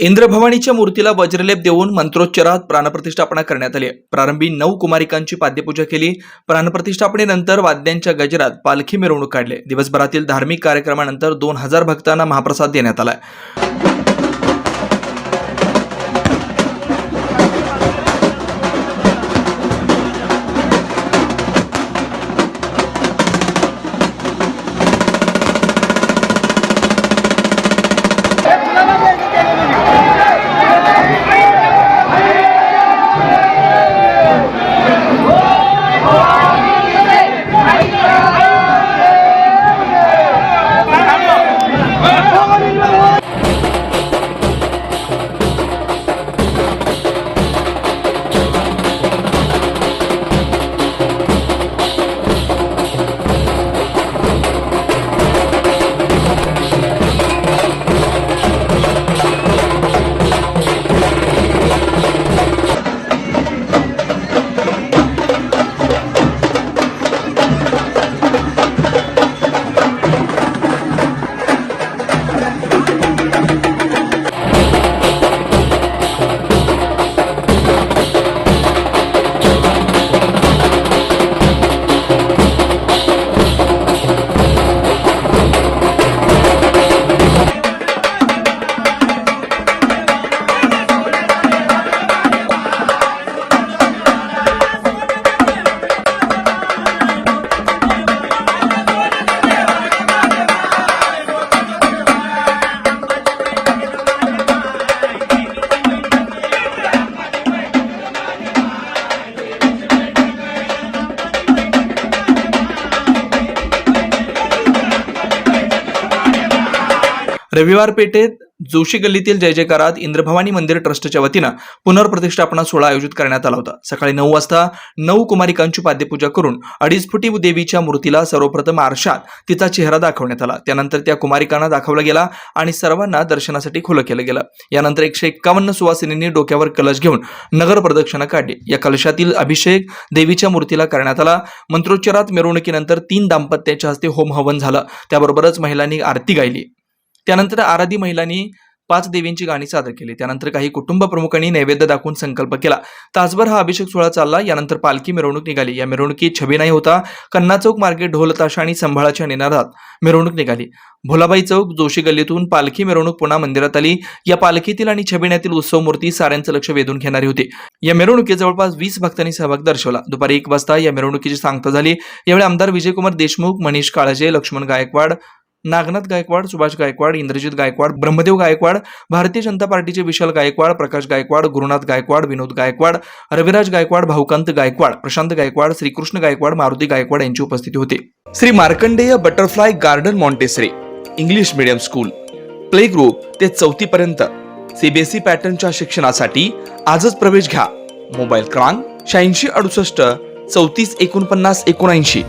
इंद्रभवानीच्या मूर्तीला वज्रलेप देऊन मंत्रोच्चारात प्राणप्रतिष्ठापना करण्यात आली. प्रारंभी नऊ कुमारिकांची पाद्यपूजा केली. प्राणप्रतिष्ठापनेनंतर वाद्यांच्या गजरात पालखी मिरवणूक काढली. दिवसभरातील धार्मिक कार्यक्रमानंतर दोन हजार भक्तांना महाप्रसाद देण्यात आला. रविवार पेठेत जोशी गल्लीतील जय जयकारात इंद्रभवानी मंदिर ट्रस्टच्या वतीनं पुनर्प्रतिष्ठापना सोहळा आयोजित करण्यात आला होता. सकाळी नऊ वाजता नऊ कुमारिकांची पाद्यपूजा करून अडीच फुटी देवीच्या मूर्तीला सर्वप्रथम आरशात तिचा चेहरा दाखवण्यात आला. त्यानंतर त्या कुमारिकांना दाखवला गेला आणि सर्वांना दर्शनासाठी खुलं केलं गेलं. यानंतर एकशे एक्कावन्न सुवासिनींनी डोक्यावर कलश घेऊन नगर प्रदक्षिणा काढली. या कलशातील अभिषेक देवीच्या मूर्तीला करण्यात आला. मंत्रोच्चारात मिरवणुकीनंतर तीन दाम्पत्याच्या हस्ते होम हवन झालं. त्याबरोबरच महिलांनी आरती गायली. त्यानंतर आराधी महिलांनी पाच देवींची गाणी सादर केली. त्यानंतर काही कुटुंब प्रमुखांनी नैवेद्य दाखवून संकल्प केला. तासभर हा अभिषेक सोहळा चालला. यानंतर पालखी मिरवणूक निघाली. या मिरवणुकीत छबीनाई होता. कन्ना चौक मार्गे ढोल ताशा आणि संभाळाच्या निनादात मिरवणूक निघाली. भोलाबाई चौक जोशी गल्लीतून पालखी मिरवणूक पुन्हा मंदिरात आली. या पालखीतील आणि छबिण्यातील उत्सव मूर्ती साऱ्यांचं लक्ष वेधून घेणारी होती. या मिरवणुकीत जवळपास वीस भक्तांनी सहभाग दर्शवला. दुपारी एक वाजता या मिरवणुकीची सांगता झाली. यावेळी आमदार विजयकुमार देशमुख मनीष काळजे लक्ष्मण गायकवाड नागनाथ गायकवाड सुभाष गायकवाड इंद्रजित गायकवाड ब्रह्मदेव गायकवाड भारतीय जनता पार्टीचे विशाल गायकवाड प्रकाश गायकवाड गुरुनाथ गायकवाड विनोद गायकवाड रविराज गायकवाड भाऊकांत गायकवाड प्रशांत गायकवाड श्रीकृष्ण गायकवाड मारुती गायकवाड यांची उपस्थिती होती. Shri Markandeya butterfly garden Montessori English medium school. Play group ते चौथी पर्यंत. सीबीएसई पॅटर्नच्या शिक्षणासाठी आजच प्रवेश घ्या. मोबाईल क्रमांक शहाऐंशी अडुसष्ट चौतीस एकोणपन्नास एकोणऐंशी.